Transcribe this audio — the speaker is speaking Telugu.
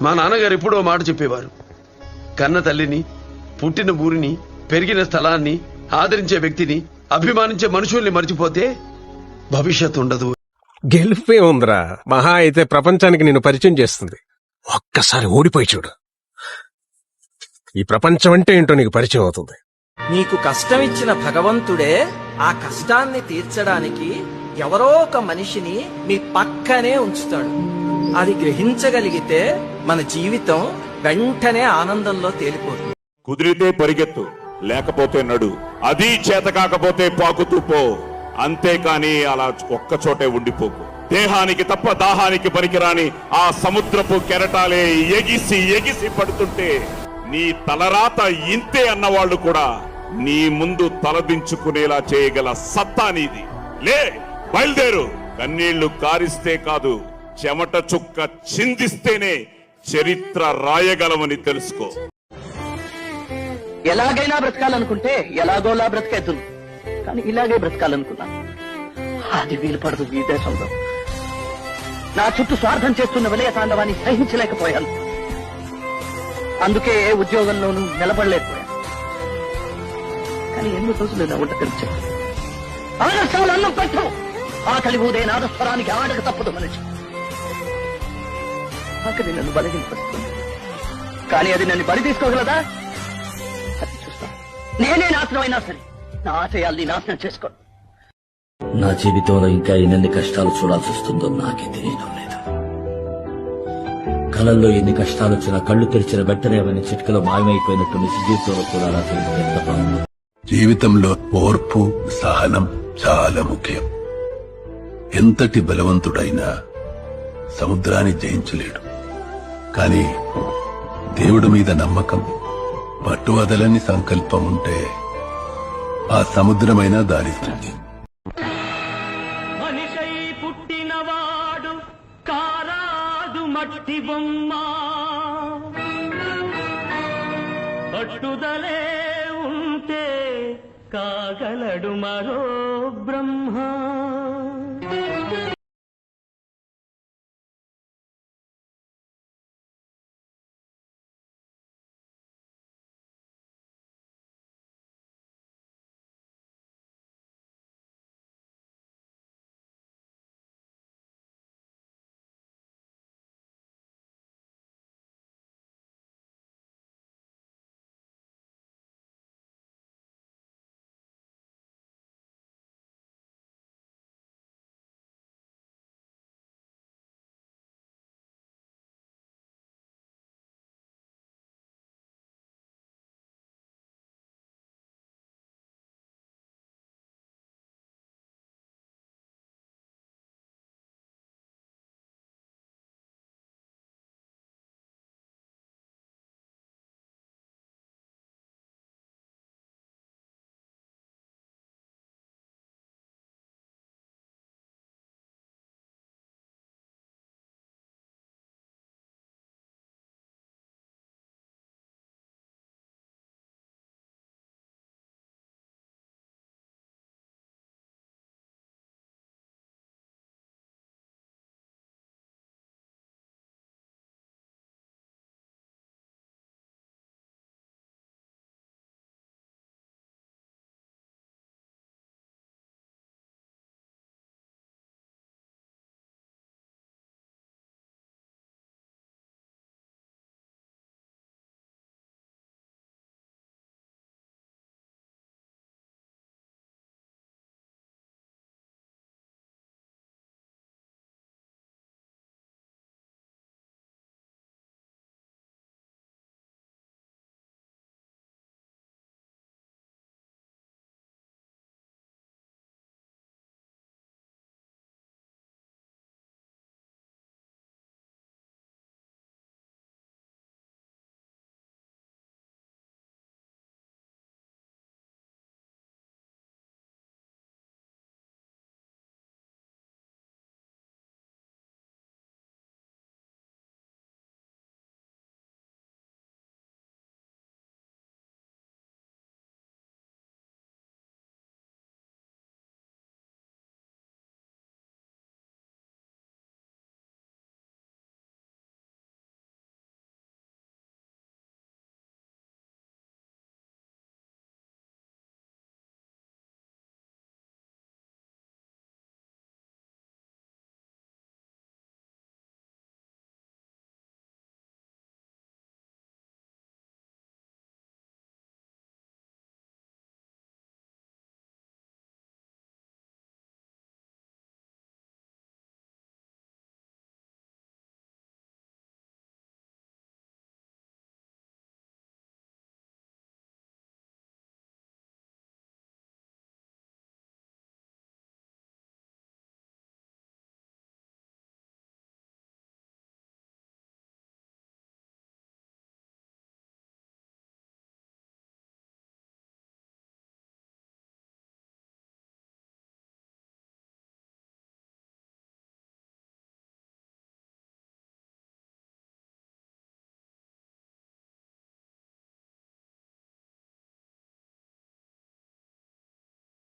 మా నాన్నగారు ఎప్పుడో మాట చెప్పేవారు. కన్న తల్లిని పుట్టిన ఊరిని పెరిగిన స్థలాన్ని ఆదరించే వ్యక్తిని అభిమానించే మనుషుల్ని మర్చిపోతే భవిష్యత్తు ఉండదు. గెలిపే ఉందిరా. మహా అయితే ప్రపంచానికి నిన్ను పరిచయం చేస్తుంది. ఒక్కసారి ఓడిపోయి చూడు. ఈ ప్రపంచం అంటే ఏంటో నీకు పరిచయం అవుతుంది. నీకు కష్టం ఇచ్చిన భగవంతుడే ఆ కష్టాన్ని తీర్చడానికి ఎవరో ఒక మనిషిని మీ పక్కనే ఉంచుతాడు. అది గ్రహించగలిగితే మన జీవితం వెంటనే ఆనందంలో తేలిపోతుంది. కుదిరితే పరిగెత్తు లేకపోతే నడు. అది చేత కాకపోతే పాకుతూ పో. అంతేకాని అలా ఒక్క చోటే ఉండిపోకు. దేహానికి తప్ప దాహానికి పనికిరాని ఆ సముద్రపు కెరటాలే ఎగిసి ఎగిసి పడుతుంటే నీ తలరాత ఇంతే అన్నవాళ్ళు కూడా నీ ముందు తలదించుకునేలా చేయగల సత్తా నీది. లే బయలుదేరు. కన్నీళ్ళు కారిస్తే కాదు చెమట చుక్క చిందిస్తేనే చరిత్ర రాయగలమని తెలుసుకో. ఎలాగైనా బ్రతకాలనుకుంటే ఎలాగోలా బ్రతికేద్దును. కానీ ఇలాగే బ్రతకాలనుకున్నాను అది వీలు పడదు ఈ దేశంలో. నా చుట్టూ స్వార్థం చేస్తున్న విలయ తాండవాన్ని సహించలేకపోయాను. అందుకే ఏ ఉద్యోగంలోనూ నిలబడలేకపోయాను. కానీ ఎన్ని రోజులు నా ఉంట కలిచాను ఆదర్శాలు అన్నం పెట్టు. ఆకలి ఊదే నాదస్వరానికి ఆడక తప్పదు మనిషి. ఆకలి నన్ను బలహీనపరుస్తుంది. కానీ అది నన్ను బలి తీసుకోగలదా? అది చూస్తా. నేనే నాశనం అయినా సరే నా ఆశయాల్ని నాశనం చేసుకోను. నా జీవితంలో ఇంకా ఎన్నెన్ని కష్టాలు చూడాల్సి వస్తుందో నాకే తెలియడం లేదు. కళల్లో ఎన్ని కష్టాలు వచ్చినా కళ్ళు తెరిచిన వెంటనే అవన్నీ చిటికలో మాయమైపోయినట్టు జీవితంలో కూడా ఎంత జీవితంలో ఓర్పు సహనం చాలా ముఖ్యం. ఎంతటి బలవంతుడైనా సముద్రాన్ని జయించలేడు. కానీ దేవుడి మీద నమ్మకం పట్టు వదలని సంకల్పం ఉంటే ఆ సముద్రమైనా దారిస్తుంది మనిషై పుట్టినవాడు కారాదు మట్టి బొమ్మ. పట్టుదలే ఉంటే కాగలడు మరో బ్రహ్మ.